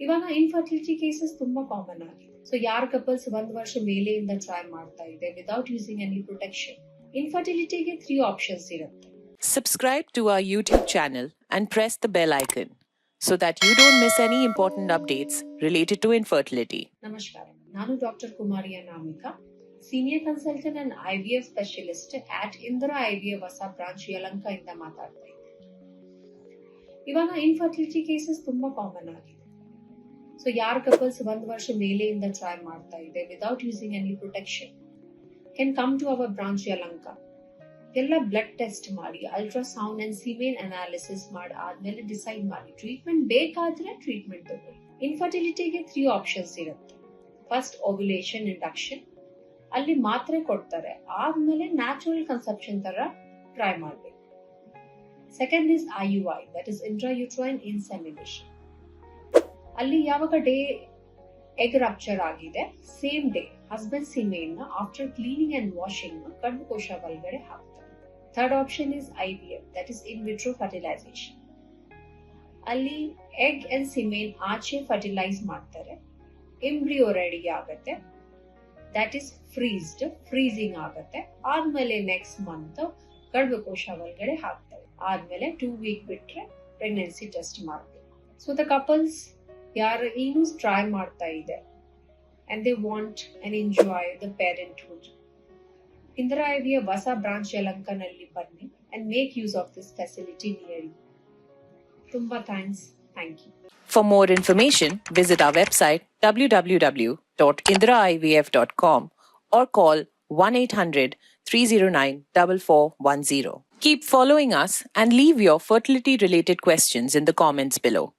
ಇವಾಗ infertility cases ತುಂಬಾ common ಆಗಿದೆ ಸೊ ಯಾರ ಕಪಲ್ಸ್ ಒಂದ್ ವರ್ಷ ಮೇಲೆಯಿಂದ ಟ್ರೈ ಮಾಡ್ತಾ ಇದೆ ವಿದೌಟ್ ಯೂಸಿಂಗ್ ಎನಿ ಪ್ರೊಟೆಕ್ಷನ್ ಇನ್ಫರ್ಟಿಲಿಟಿಗೆ ತ್ರೀ ಆಪ್ಷನ್ಸ್ ಇರುತ್ತೆ. Subscribe to our YouTube channel and press the bell icon so that you don't miss any important updates related to infertility. ನಮಸ್ಕಾರ. ನಾನು doctor Kumari Anamika senior consultant and I V F specialist at Indira I V F ಹೊಸ branch Yelahanka ಇಂದ ಮಾತಾಡ್ತಾ ಇದ್ದೀನಿ. ಇವಾಗ infertility cases ತುಂಬಾ common ಆಗಿದೆ so ಯಾರ್ ಕಪಲ್ಸ್ ಒಂದ್ ವರ್ಷ ಮೇಲೆಯಿಂದ ಟ್ರೈ ಮಾಡ್ತಾ ಇದೆ without using any protection can come to our branch Yelahanka ಎಲ್ಲ ಬ್ಲಡ್ ಟೆಸ್ಟ್ ಮಾಡಿ ಅಲ್ಟ್ರಾಸೌಂಡ್ ಅಂಡ್ ಸಿಮೇನ್ ಅನಾಲಿಸಿಸ್ ಮಾಡಿ ಆದ್ಮೇಲೆ ಡಿಸೈಡ್ ಮಾಡಿ ಟ್ರೀಟ್ಮೆಂಟ್ ಬೇಕಾದ್ರೆ ಟ್ರೀಟ್ಮೆಂಟ್ ಇನ್ಫರ್ಟಿಲಿಟಿಗೆ ತ್ರೀ ಆಪ್ಷನ್ಸ್ ಇರುತ್ತೆ ಫಸ್ಟ್ ಓವ್ಯುಲೇಷನ್ ಇಂಡಕ್ಷನ್ ಅಲ್ಲಿ ಮಾತ್ರೆ ಕೊಡ್ತಾರೆ ಆದ್ಮೇಲೆ ನ್ಯಾಚುರಲ್ ಕನ್ಸೆಪ್ಷನ್ ತರ ಟ್ರೈ ಮಾಡ್ಬೇಕು second is I U I that is intrauterine insemination ಅಲ್ಲಿ ಯಾವಾಗ ಡೇ ಎಗ್ ರಪ್ಚರ್ ಆಗಿದೆ, ಸೇಮ್ ಡೇ ಹಸ್ಬೆಂಡ್ ಸೀಮೆಯನ್ನ ಆಫ್ಟರ್ ಕ್ಲೀನಿಂಗ್ ಅಂಡ್ ವಾಷಿಂಗ್ ಕೋಶ ಒಳಗಡೆ ಹಾಕ್ತಾರೆ. Third option is I V F that is in vitro fertilisation. ಅಲ್ಲಿ egg and semen ಆಚೆ fertilise ಮಾಡ್ತಾರೆ, ಎಂಬ್ರಿಯೋ ರೆಡಿ ಆಗುತ್ತೆ, ದಟ್ ಇಸ್ ಫ್ರೀಸ್ಡ್, ಫ್ರೀಸಿಂಗ್ ಆಗುತ್ತೆ, ಆದ್ಮೇಲೆ ನೆಕ್ಸ್ಟ್ ಮಂತ್ ಗರ್ಭಕೋಶ ಒಳಗಡೆ ಹಾಕ್ತಾರೆ. ಆದ್ಮೇಲೆ ಟೂ ವೀಕ್ ಬಿಟ್ರೆ ಪ್ರೆಗ್ನೆನ್ಸಿ ಟೆಸ್ಟ್ ಮಾಡ್ತೀವಿ ಸೊ ದ ಕಪಲ್ಸ್ ಯಾರು ಏನು ಟ್ರೈ ಮಾಡ್ತಾ ಇದೆ and they want and enjoy the parenthood Indira ಐವಿಯ ಹೊಸ ಬ್ರಾಂಚ್ ಯಲಂಕನಲ್ಲಿ ಬನ್ನಿ and make use of this facility near you ತುಂಬಾ thanks thank you For more information, visit our website www.indiraivf.com or call 1 800 309 4410. Keep following us and leave your fertility related questions in the comments below.